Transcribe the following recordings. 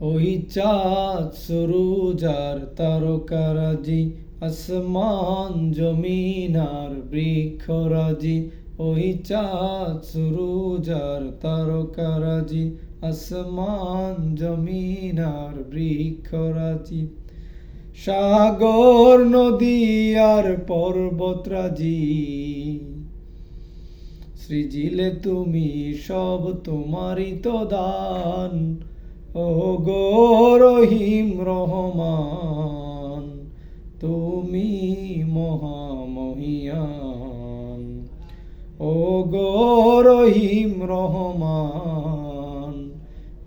ওই চাঁদ সুরুজার তারকারাজি, আসমান জমিনার বৃক্ষরাজি। ওই চাঁদ সুরুজার তারকারাজি, আসমান জমিনার বৃক্ষরাজি। সাগর, নদী আর পর্বতরাজি। সৃজিলে তুমি সব তোমারই তো দান। ও গো রহিম রহমান, তুমি মহামহিয়ান। ও গো রহিম রহমান,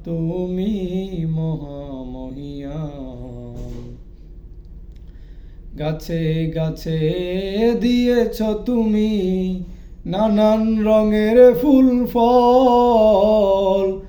তুমি মহামহিয়ান। গাছে গাছে দিয়েছ তুমি নানান রঙের ফুল, ফল।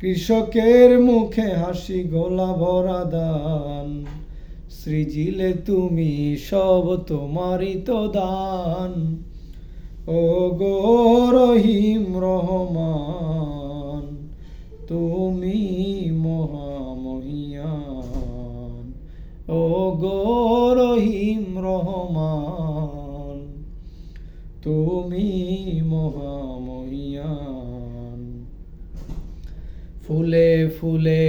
কৃষকের মুখে হাসি, গোলা ভরা দান। সৃজিলে তুমি সব, তোমারই তো দান। ও গো রহিম রহমান, তুমি মহামহিয়ান। ও গো রহিম রহমান, তুমি মহামহিয়ান। ফুলে ফুলে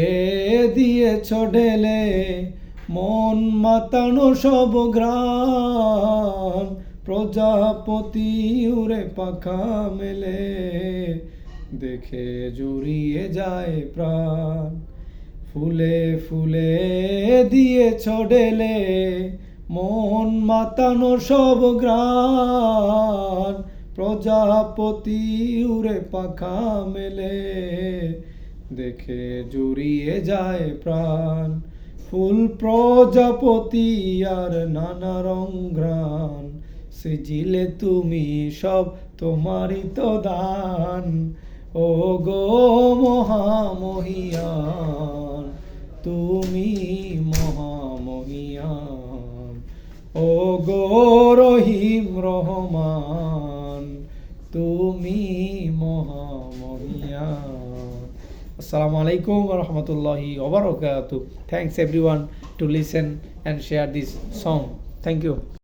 দিয়েছ ঢেলে, মন মাতানো সব গ্রাম প্রজাপতি উড়ে পাখা মেলে, দেখে জুড়িয়ে যায় প্রাণ। ফুলে ফুলে দিয়ে ঢেলে, মন মাতানো সব গ্রাম প্রজাপতি উড়ে পাখা মেলে দেখে জুড়িয়ে যায় প্রাণ। ফুল প্রজাপতি আর নানা রং ঘ্রাণ। সিজিলে তুমি সব তোমারই তো দান। ও গো মহামহিয়ান, তুমি মহামহিয়ান। ও গো রহিম রহমান, তুমি মহামহিয়ান। আসসালামু আলাইকুম রহমতুল্লাহি ওবরাকাতু thanks everyone to listen and share this song thank you